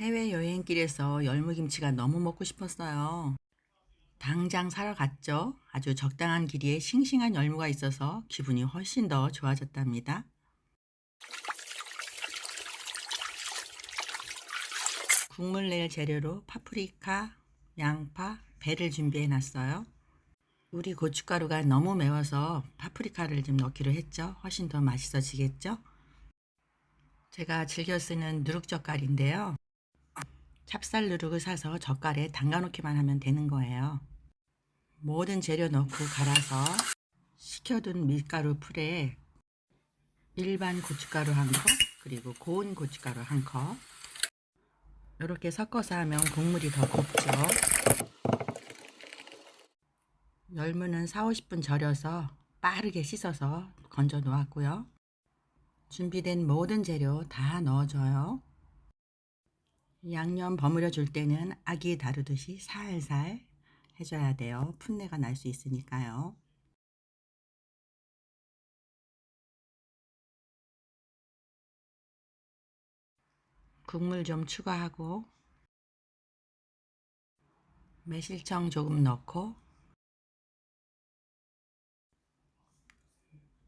해외 여행길에서 열무김치가 너무 먹고 싶었어요. 당장 사러 갔죠. 아주 적당한 길이에 싱싱한 열무가 있어서 기분이 훨씬 더 좋아졌답니다. 국물 낼 재료로 파프리카, 양파, 배를 준비해 놨어요. 우리 고춧가루가 너무 매워서 파프리카를 좀 넣기로 했죠. 훨씬 더 맛있어지겠죠? 제가 즐겨 쓰는 누룩젓갈인데요. 찹쌀 누룩을 사서 젓갈에 담가 놓기만 하면 되는 거예요. 모든 재료 넣고 갈아서 식혀둔 밀가루 풀에 일반 고춧가루 한 컵, 그리고 고운 고춧가루 한 컵. 이렇게 섞어서 하면 국물이 더 곱죠. 열무는 4, 50분 절여서 빠르게 씻어서 건져 놓았고요. 준비된 모든 재료 다 넣어줘요. 양념 버무려 줄 때는 아기 다루듯이 살살 해줘야 돼요. 풋내가 날 수 있으니까요. 국물 좀 추가하고 매실청 조금 넣고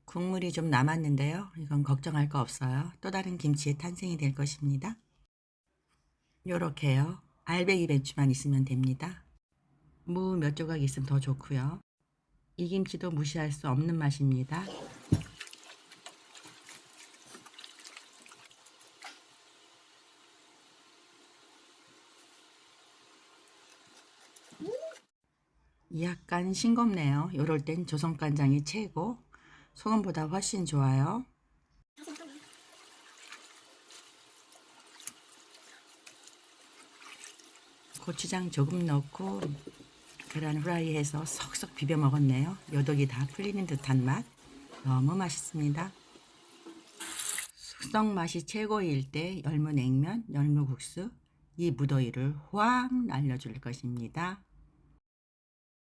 국물이 좀 남았는데요. 이건 걱정할 거 없어요. 또 다른 김치의 탄생이 될 것입니다. 요렇게요. 알배기 배추만 있으면 됩니다. 무 몇 조각 있으면 더 좋고요. 이 김치도 무시할 수 없는 맛입니다. 약간 싱겁네요. 요럴 땐 조선간장이 최고. 소금보다 훨씬 좋아요. 고추장 조금 넣고 계란 후라이 해서 석석 비벼 먹었네요. 요독이 다 풀리는 듯한 맛. 너무 맛있습니다. 숙성 맛이 최고일 때 열무 냉면, 열무 국수 이 무더위를 확 날려줄 것입니다.